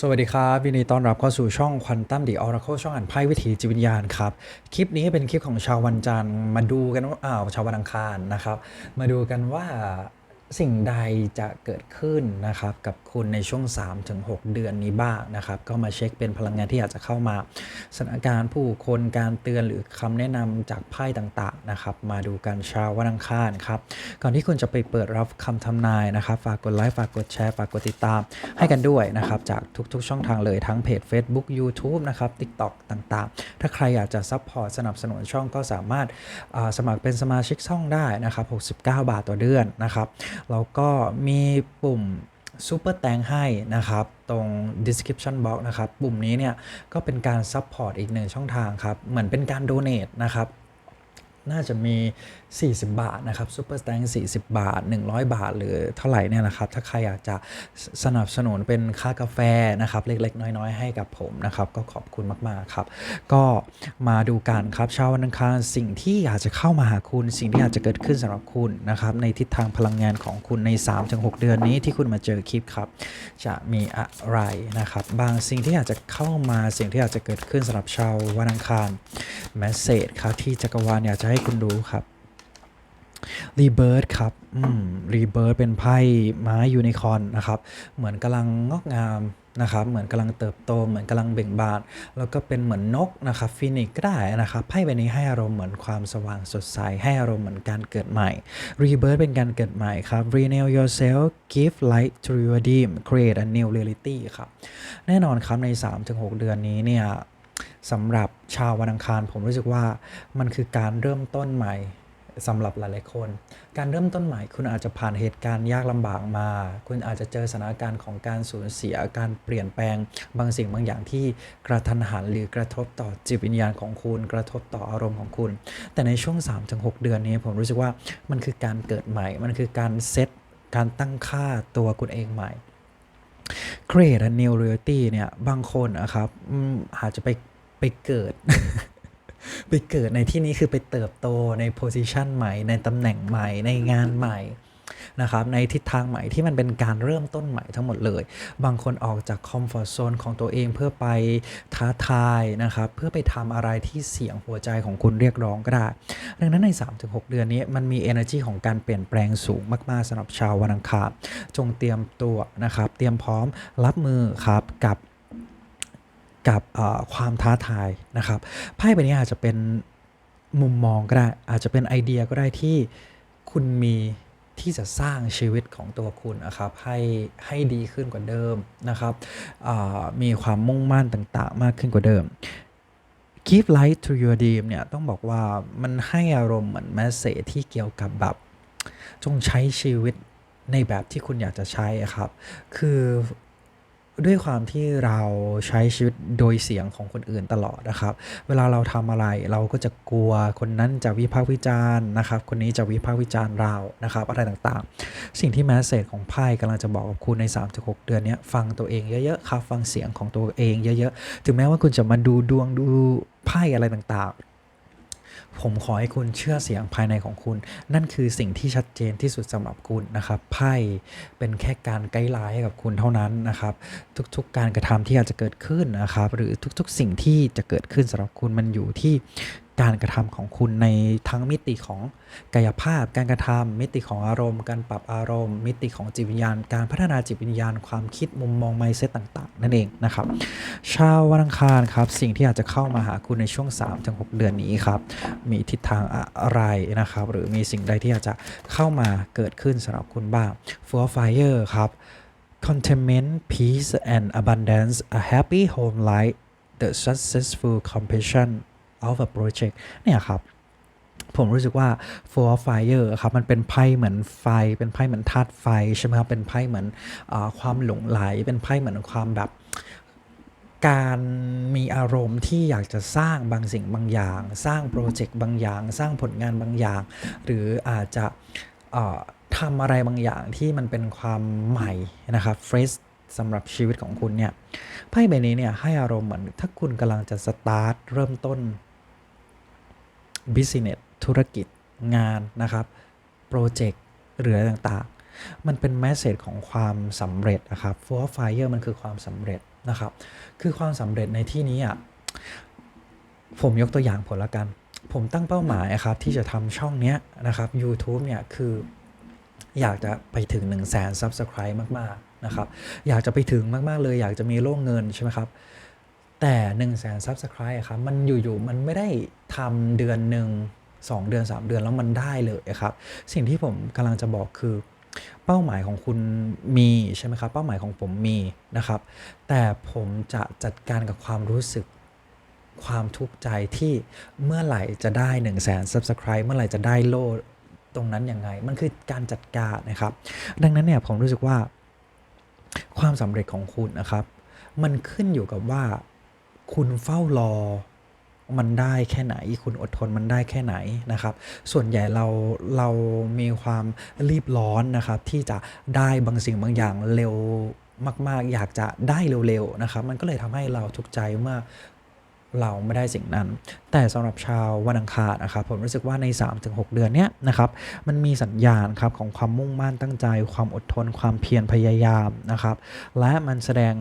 สวัสดีครับยินดีต้อนรับเข้าสู่ช่องควันตั้มดีออร์เคิลช่องอ่านไพ่วิถีจิตวิญญาณครับ คลิปนี้เป็นคลิปของชาววันจันทร์มาดูกันว่าอ้าวชาววันอังคารนะครับ มาดูกันว่า สิ่งใดจะเกิดขึ้นนะครับกับคุณในช่วง 3-6 เดือนนี้บ้างนะครับ ก็มาเช็คเป็นพลังงานที่อาจจะเข้ามาสถานการณ์ผู้คนการเตือนหรือคำแนะนำจากไพ่ต่างๆนะครับ มาดูกันเช้าวันอังคารครับ ก่อนที่คุณจะไปเปิดรับคำทำนายนะครับ ฝากกดไลค์ฝากกดแชร์ฝากกดติดตาม ให้กันด้วยนะครับ จากทุกๆ ช่องทางเลยทั้งเพจ Facebook YouTube นะครับ TikTok ต่างๆ ถ้าใครอยากจะซัพพอร์ตสนับสนุนช่องก็สามารถสมัครเป็นสมาชิกช่องได้นะครับ69 บาทต่อเดือนนะครับแล้วก็มีปุ่มซูเปอร์แตงให้นะครับ ตรง description box นะครับ ปุ่มนี้เนี่ย ก็เป็นการซัพพอร์ตอีกหนึ่งช่องทางครับ เหมือนเป็นการ donate นะครับ น่าจะมี 40 บาทนะครับซูเปอร์สแตง40 บาท 100 บาท หรือเท่าไหร่เนี่ยนะครับ ถ้าใครอยากจะสนับสนุนเป็นค่ากาแฟนะครับ เล็ก ๆ น้อย ๆ ให้กับผมนะครับ ก็ขอบคุณมาก ๆ ครับ ก็มาดูกันครับเช้าวันอังคารสิ่งที่อยากจะเข้ามาหาคุณ สิ่งที่อาจจะเกิดขึ้นสำหรับคุณนะครับในทิศทางพลังงานของคุณใน 3-6 เดือนนี้ที่คุณมาเจอคลิปครับ จะมีอะไรนะครับบางสิ่งที่อาจจะเข้ามาสิ่งที่อาจจะเกิดขึ้นสำหรับชาววันอังคารแมสเซจครับที่จักรวาลอยากจะให้คุณรู้ครับรีเบิร์ครับอืมรีเบิร์เป็นไพ่ไม้ยูนิคอร์นนะครับ เหมือนกำลังงอกงามนะครับ เหมือนกำลังเติบโต เหมือนกำลังเบ่งบาน แล้วก็เป็นเหมือนนกนะครับฟินิกก็ได้นะครับ ไพ่ใบนี้ให้อารมณ์เหมือนความสว่างสดใส ให้อารมณ์เหมือนการเกิดใหม่ Rebirth เป็นการเกิดใหม่ครับ Renew yourself give light to your dream create a new reality ครับ แน่นอนครับใน 3-6 เดือนนี้เนี่ย สำหรับชาววันอังคาร ผมรู้สึกว่ามันคือการเริ่มต้นใหม่สำหรับหลายๆคน การเริ่มต้นใหม่คุณอาจจะผ่านเหตุการณ์ยากลำบากมา คุณอาจจะเจอสถานการณ์ของการสูญเสีย การเปลี่ยนแปลง บางสิ่งบางอย่างที่กระทันหันหรือกระทบต่อจิตวิญญาณของคุณ กระทบต่ออารมณ์ของคุณ แต่ในช่วง 3-6 เดือนนี้ ผมรู้สึกว่ามันคือการเกิดใหม่ มันคือการเซต การตั้งค่าตัวคุณเองใหม่ create a new reality เนี่ย บางคนนะครับอืมอาจจะไป ไปเกิด ไปเกิดในที่นี้คือไปเติบโตในโพสิชันใหม่ ในตำแหน่งใหม่ ในงานใหม่นะครับในทิศทางใหม่ที่มันเป็นการเริ่มต้นใหม่ทั้งหมดเลย บางคนออกจากคอมฟอร์ z โซนของตัวเองเพื่อไปท้าทายนะครับ เพื่อไปทำอะไรที่เสียงหัวใจของคุณเรียกร้องก็ได้ ดังนั้นใน 3-6 เดือนนี้มันมี energy ของการเปลี่ยนแปลงสูงมากๆสำหรับชาววันอังคารจงเตรียมตัวนะครับ เตรียมพร้อมรับมือครับกับ กับความท้าทายนะครับไพ่ใบนี้อาจจะเป็นมุมมองก็ได้ อาจจะเป็นไอเดียก็ได้ที่คุณมีที่จะสร้างชีวิตของตัวคุณนะครับให้ให้ดีขึ้นกว่าเดิมนะครับมีความมุ่งมั่นต่างๆ มากขึ้นกว่าเดิม Give light to your dream เนี่ยต้องบอกว่ามันให้อารมณ์เหมือนแมสเซจที่เกี่ยวกับแบบจงใช้ชีวิตในแบบที่คุณอยากจะใช้ครับ คือ ด้วยความที่เราใช้ชีวิตโดยเสียงของคนอื่นตลอดนะครับ เวลาเราทำอะไรเราก็จะกลัวคนนั้นจะวิพากษ์วิจารณ์นะครับ คนนี้จะวิพากษ์วิจารณ์เรานะครับ อะไรต่างๆ สิ่งที่แมสเซจของไพ่กำลังจะบอกกับคุณใน 3-6 เดือนนี้ฟังตัวเองเยอะๆครับฟังเสียงของตัวเองเยอะๆ ถึงแม้ว่าคุณจะมาดูดวงดูไพ่อะไรต่างๆ ผมขอให้คุณเชื่อเสียงภายในของคุณ นั่นคือสิ่งที่ชัดเจนที่สุดสำหรับคุณนะครับไพ่เป็นแค่การไกด์ไลน์ให้กับคุณเท่านั้นนะครับ ทุกๆ การกระทำที่อาจจะเกิดขึ้นนะครับ หรือทุกๆ สิ่งที่จะเกิดขึ้นสำหรับคุณมันอยู่ที่การกระทำของคุณในทั้งมิติของกายภาพ การกระทำมิติของอารมณ์ การปรับอารมณ์ มิติของจิตวิญญาณ การพัฒนาจิตวิญญาณ ความคิดมุมมองไมเซ็ตต่าง ๆ นั่นเองนะครับ ชาววันอังคารครับ สิ่งที่อาจจะเข้ามาหาคุณในช่วง 3-6 เดือนนี้ครับ มีทิศทางอะไรนะครับ หรือมีสิ่งใดที่อาจจะเข้ามาเกิดขึ้นสำหรับคุณบ้าง For Fire ครับ contentment peace and abundance a happy home life the successful completion completion of a project เนี่ยครับผมรู้สึกว่า Four of Fire ครับมันเป็นไพ่เหมือนไฟ เป็นไพ่เหมือนธาตุไฟใช่ไหมครับเป็นไพ่เหมือนอความหลงไหล เป็นไพ่เหมือนความแบบการมีอารมณ์ที่อยากจะสร้างบางสิ่งบางอย่าง สร้างโปรเจกต์บางอย่าง สร้างผลงานบางอย่าง หรืออาจจะทำอะไรบางอย่างที่มันเป็นความใหม่นะครับเฟรชสำหรับชีวิตของคุณเนี่ยไพ่ใบนี้เนี่ยให้อารมณ์เหมือนถ้าคุณกำลังจะสตาร์ทเริ่มต้น business ธุรกิจงานนะครับโปรเจกต์หรืออะไรต่างมันเป็นแมสเซจของความสำเร็จนะครับ for fire มันคือความสำเร็จนะครับ คือความสำเร็จในที่นี้อะผมยกตัวอย่างผลละกัน ผมตั้งเป้าหมายครับที่จะทำช่องเนี้ยนะครับ YouTube เนี่ยคืออยากจะไปถึง 1 0 0 0 0แสน Subscribe มาก ๆ นะครับ อยากจะไปถึงมาก ๆ เลย อยากจะมีโล่งเงินใช่ไหมครับ แต่1 0 0 0 0แสน Subscribe อะครับมันอยู่ๆมันไม่ได้ทำเดือนหนึ่ง2 เดือน 3 เดือนแล้วมันได้เลยครับสิ่งที่ผมกำลังจะบอกคือ เป้าหมายของคุณมีใช่ไหมครับ เป้าหมายของผมมีนะครับ แต่ผมจะจัดการกับความรู้สึกความทุกข์ใจที่เมื่อไหร่จะได้1 0 0 0 0แสน Subscribe เมื่อไหร่จะได้โลตรงนั้นยังไง มันคือการจัดการนะครับ ดังนั้นเนี่ยผมรู้สึกว่า ความสำเร็จของคุณนะครับ มันขึ้นอยู่กับว่า คุณเฝ้ารอมันได้แค่ไหน คุณอดทนมันได้แค่ไหนนะครับ ส่วนใหญ่เราเรามีความรีบร้อนนะครับ ที่จะได้บางสิ่งบางอย่างเร็วมาก ๆ อยากจะได้เร็วๆนะครับ มันก็เลยทำให้เราทุกข์ใจเมื่อเราไม่ได้สิ่งนั้น แต่สำหรับชาววันอังคารนะครับ ผมรู้สึกว่าใน 3-6 เดือนเนี้ยนะครับ มันมีสัญญาณครับของความมุ่งมั่นตั้งใจ ความอดทน ความเพียรพยายามนะครับ และมันแสดง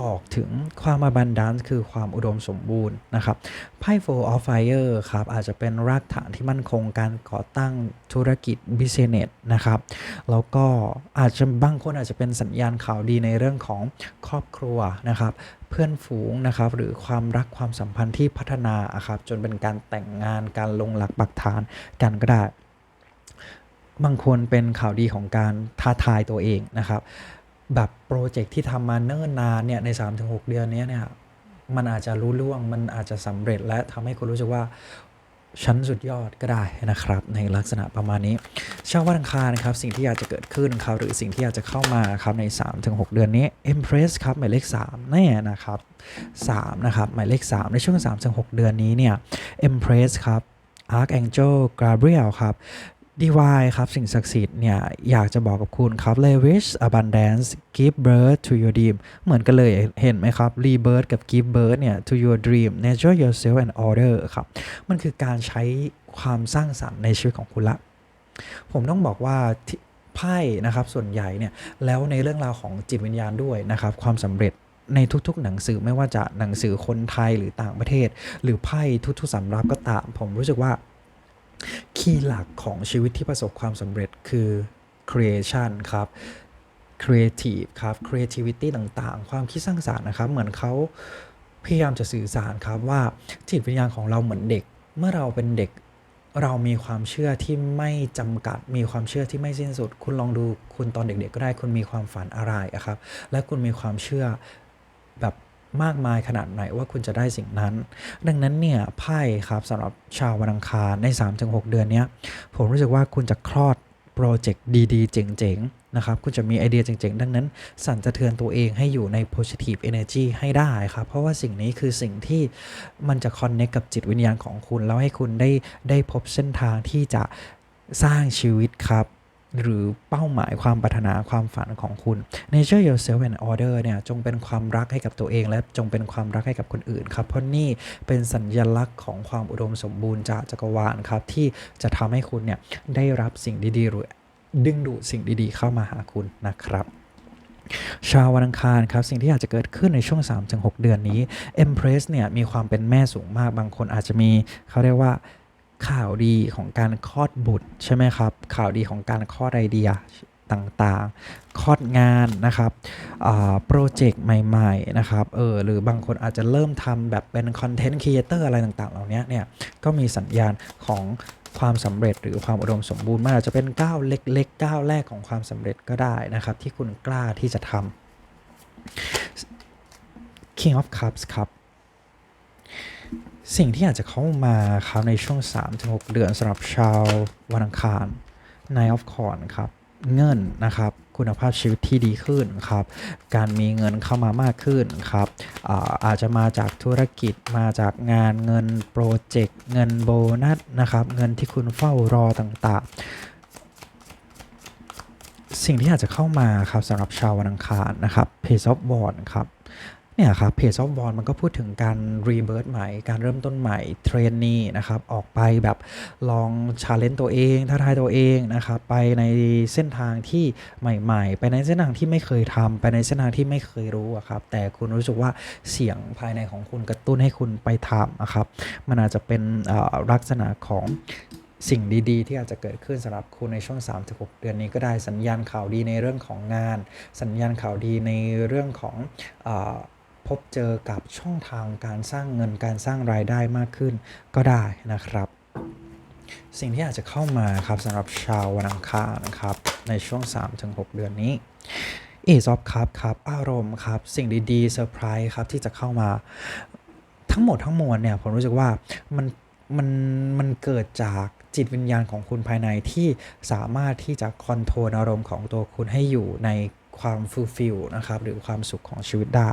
ออกถึงความ abundance คือความอุดมสมบูรณ์นะครับไพ่ Four of Fire ครับอาจจะเป็นรากฐานที่มั่นคงการก่อตั้งธุรกิจ business นะครับแล้วก็อาจจะบางคนอาจจะเป็นสัญญาณข่าวดีในเรื่องของครอบครัวนะครับเพื่อนฝูงนะครับหรือความรักความสัมพันธ์ที่พัฒนาครับจนเป็นการแต่งงานการลงหลักปักฐานกันก็ได้บางคนเป็นข่าวดีของการท้าทายตัวเองนะครับ แบบโปรเจกต์ที่ทำมาเนิ่นนานเนี่ยใน 3-6 เดือนนี้เนี่ยมันอาจจะรู้ล่วง มันอาจจะสำเร็จและทำให้คุณรู้สึกว่าชั้นสุดยอดก็ได้นะครับ ในลักษณะประมาณนี้ชาววันอังคารนะครับ สิ่งที่อยากจะเกิดขึ้นครับหรือสิ่งที่อยากจะเข้ามาครับใน 3-6 เดือนนี้ Empress ครับหมายเลข3แน่นะครับ3นะครับหมายเลข 3 ในช่วง 3-6 เดือนนี้เนี่ย Empress ครับ Archangel Gabriel ครับ Divine ครับ สิ่งศักดิ์สิทธิ์เนี่ย อยากจะบอกกับคุณครับ Lavish Abundance Give birth to your dream เหมือนกันเลยเห็นไหมครับ Rebirth กับ Give birth เนี่ย to your dream Nature yourself and order ครับ มันคือการใช้ความสร้างสรรค์ในชีวิตของคุณละ ผมต้องบอกว่าไพ่นะครับส่วนใหญ่เนี่ย แล้วในเรื่องราวของจิตวิญญาณด้วยนะครับ ความสำเร็จในทุกๆ หนังสือไม่ว่าจะหนังสือคนไทยหรือต่างประเทศ หรือไพ่ทุกๆสำรับก็ตาม ผมรู้สึกว่า คีย์หลักของชีวิตที่ประสบความสำเร็จคือ creation ครับ creative ครับ creativity ต่างๆ ความคิดสร้างสรรค์นะครับ เหมือนเขาพยายามจะสื่อสารครับว่าจิตวิญญาณของเราเหมือนเด็ก เมื่อเราเป็นเด็กเรามีความเชื่อที่ไม่จำกัด มีความเชื่อที่ไม่สิ้นสุด คุณลองดูคุณตอนเด็กๆก็ได้ คุณมีความฝันอะไรอะครับ และคุณมีความเชื่อแบบ มากมายขนาดไหนว่าคุณจะได้สิ่งนั้น ดังนั้นเนี่ยไพ่ครับสำหรับชาววันอังคารใน 3-6 เดือนนี้ผมรู้สึกว่าคุณจะคลอดโปรเจกต์ดีๆ เจ๋งๆนะครับคุณจะมีไอเดียเจ๋งๆ ดังนั้น สั่นสะเทือนตัวเองให้อยู่ใน positive energy ให้ได้ครับ เพราะว่าสิ่งนี้คือสิ่งที่มันจะ connect กับจิตวิญญาณของคุณ แล้วให้คุณได้ได้พบเส้นทางที่จะสร้างชีวิตครับ หรือเป้าหมายความปรารถนาความฝันของคุณ Nature yourself and order เนี่ยจงเป็นความรักให้กับตัวเอง และจงเป็นความรักให้กับคนอื่นครับ เพราะนี่เป็นสัญญลักษณ์ของความอุดมสมบูรณ์จากจักรวาลครับ ที่จะทำให้คุณเนี่ยได้รับสิ่งดีๆหรือดึงดูดสิ่งดีๆ เข้ามาหาคุณนะครับชาววันอังคารครับสิ่งที่อาจจะเกิดขึ้นในช่วง 3-6 เดือนนี้ Empress เนี่ยมีความเป็นแม่สูงมากบางคนอาจจะมีเขาเรียกว่า ข่าวดีของการคลอดบุตรใช่ไหมครับ ข่าวดีของการคลอดไอเดียต่างๆ คลอดงานนะครับโปรเจกต์ใหม่ๆ นะครับ เออ หรือบางคนอาจจะเริ่มทำแบบเป็นคอนเทนต์ครีเอเตอร์อะไรต่างๆ เหล่านี้เนี่ย ก็มีสัญญาณของความสำเร็จหรือความอุดมสมบูรณ์มันอาจจะเป็นก้าวเล็กๆก้าวแรกของความสำเร็จก็ได้นะครับ ที่คุณกล้าที่จะทำ King of Cups ครับ สิ่งที่อาจจะเข้ามาครับในช่วง 3-6 เดือนสำหรับชาววันอังคาร Nine of c o r n ครับเงินนะครับคุณภาพชีวิตที่ดีขึ้นครับการมีเงินเข้ามามากขึ้นครับอาอาจจะมาจากธุรกิจมาจากงานเงินโปรเจกต์เงินโบนัสนะครับเงินที่คุณเฝ้ารอต่างๆ สิ่งที่อาจจะเข้ามาครับสำหรับชาววันอังคารนะครับ Page of w a n d ครับ เนี่ยครับเพจซอฟบอลมันก็พูดถึงการรีเบิร์ตใหม่ การเริ่มต้นใหม่เทรนนี่นะครับออกไปแบบลองชาเลนจ์ตัวเองท้าทายตัวเองนะครับไปในเส้นทางที่ใหม่ ๆ ไปในเส้นทางที่ไม่เคยทำไปในเส้นทางที่ไม่เคยรู้ครับแต่คุณรู้สึกว่าเสียงภายในของคุณกระตุ้นให้คุณไปทำอะครับมันอาจจะเป็นลักษณะของสิ่งดีๆ ที่อาจจะเกิดขึ้นสำหรับคุณในช่วง 3-6 เดือนนี้ก็ได้สัญญาณข่าวดีในเรื่องของงาน สัญญาณข่าวดีในเรื่องของอ พบเจอกับช่องทางการสร้างเงินการสร้างรายได้มากขึ้นก็ได้นะครับ สิ่งที่อาจจะเข้ามาครับสำหรับชาววันอังคารนะครับ ในช่วง 3-6 เดือนนี้เอซอฟครับครับ อารมณ์ครับ สิ่งดีๆเซอร์ไพรส์ครับที่จะเข้ามาทั้งหมดทั้งมวลเนี่ยผมรู้สึกว่ามันมันมันเกิดจากจิตวิญญาณของคุณภายในที่สามารถที่จะคอนโทรลอารมณ์ของตัวคุณให้อยู่ใน ความฟูลฟิลนะครับหรือความสุขของชีวิตได้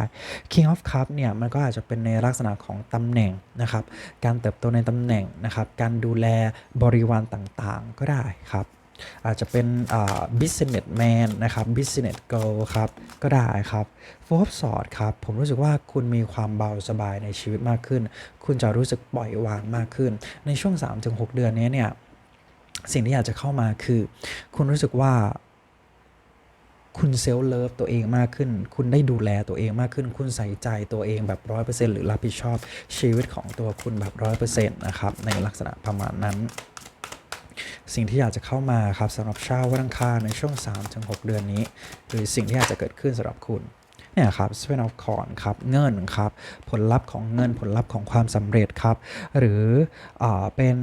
King of Cup เนี่ยมันก็อาจจะเป็นในลักษณะของตำแหน่งนะครับการเติบโตในตำแหน่งนะครับการดูแลบริวารต่างๆ ก็ได้ครับอาจจะเป็น business man นะครับ business girl ครับ ก็ได้ครับ four of swords ครับ ผมรู้สึกว่าคุณมีความเบาสบายในชีวิตมากขึ้น คุณจะรู้สึกปล่อยวางมากขึ้น ในช่วง 3-6 เดือนนี้เนี่ย สิ่งที่อยากจะเข้ามาคือ คุณรู้สึกว่า คุณเซลฟ์เลิฟตัวเองมากขึ้น คุณได้ดูแลตัวเองมากขึ้น คุณใส่ใจตัวเองแบบร้อยเปอร์เซ็นต์หรือรับผิดชอบชีวิตของตัวคุณแบบร้อยเปอร์เซ็นต์นะครับ ในลักษณะประมาณนั้น สิ่งที่อยากจะเข้ามาครับสำหรับชาววันอังคารในช่วง 3-6 เดือนนี้ หรือสิ่งที่อาจจะเกิดขึ้นสำหรับคุณเนี่ยครับ Seven of c o r n ครับ เงินครับ ผลลัพธ์ของเงินผลลัพธ์ของความสำเร็จครับ หรืออเป็น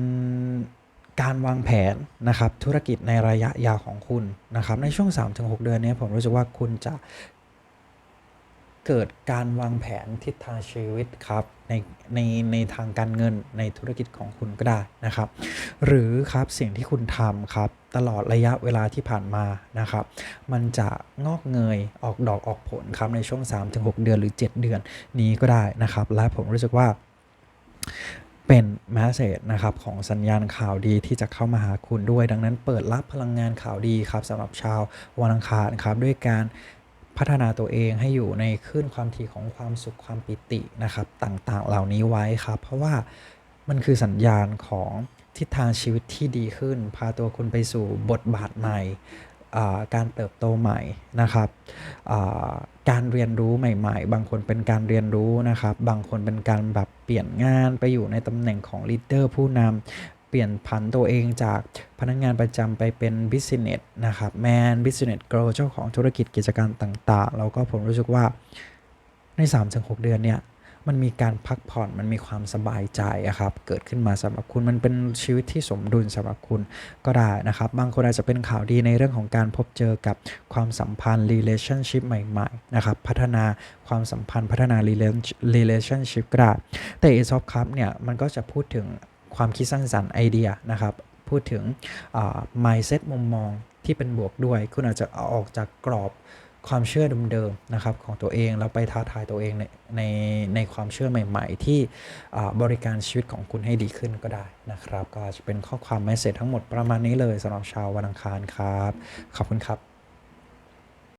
การวางแผนนะครับธุรกิจในระยะยาวของคุณนะครับในช่วง 3-6 เดือนนี้ผมรู้สึกว่าคุณจะเกิดการวางแผนทิศทางชีวิตครับในในในทางการเงินในธุรกิจของคุณก็ได้นะครับ หรือครับสิ่งที่คุณทำครับตลอดระยะเวลาที่ผ่านมานะครับ มันจะงอกเงยออกดอกออกผลครับในช่วง 3-6 เดือนหรือ 7 เดือนนี้ก็ได้นะครับ และผมรู้สึกว่า เป็นแมสเซจนะครับของสัญญาณข่าวดีที่จะเข้ามาหาคุณด้วย ดังนั้นเปิดรับพลังงานข่าวดีครับสำหรับชาววันอังคารครับด้วยการพัฒนาตัวเองให้อยู่ในคลื่นความถี่ของความสุขความปิตินะครับต่างๆ เหล่านี้ไว้ครับ เพราะว่ามันคือสัญญาณของทิศทางชีวิตที่ดีขึ้น พาตัวคุณไปสู่บทบาทใหม่ การเติบโตใหม่นะครับการเรียนรู้ใหม่ ๆ บางคนเป็นการเรียนรู้นะครับ บางคนเป็นการแบบเปลี่ยนงานไปอยู่ในตำแหน่งของลีดเดอร์ผู้นำเปลี่ยนผันตัวเองจากพนักงานประจำไปเป็นบิสเนสนะครับแมนบิสเนสโกลเจ้าของธุรกิจกิจการต่างๆแล้วก็ผมรู้สึกว่าใน 3-6 เดือนเนี่ย มันมีการพักผ่อนมันมีความสบายใจอะครับเกิดขึ้นมาสำหรับคุณมันเป็นชีวิตที่สมดุลสำหรับคุณก็ได้นะครับ บางคนอาจจะเป็นข่าวดีในเรื่องของการพบเจอกับความสัมพันธ์ relationship ใหม่ๆนะครับพัฒนาความสัมพันธ์พัฒนา relationship ก็ได้แต่ Ace of Cup เนี่ยมันก็จะพูดถึงความคิดสร้างสรรค์ไอเดียนะครับพูดถึง mindset มุมมองที่เป็นบวกด้วย คุณอาจจะเอาออกจากกรอบ ความเชื่อเดิมๆนะครับของตัวเองแล้วไปท้าทายตัวเองในในในความเชื่อใหม่ ๆ ที่บริการชีวิตของคุณให้ดีขึ้นก็ได้นะครับ ก็อาจจะเป็นข้อความแมสเซจทั้งหมดประมาณนี้เลยสำหรับชาววันอังคารครับ ขอบคุณครับ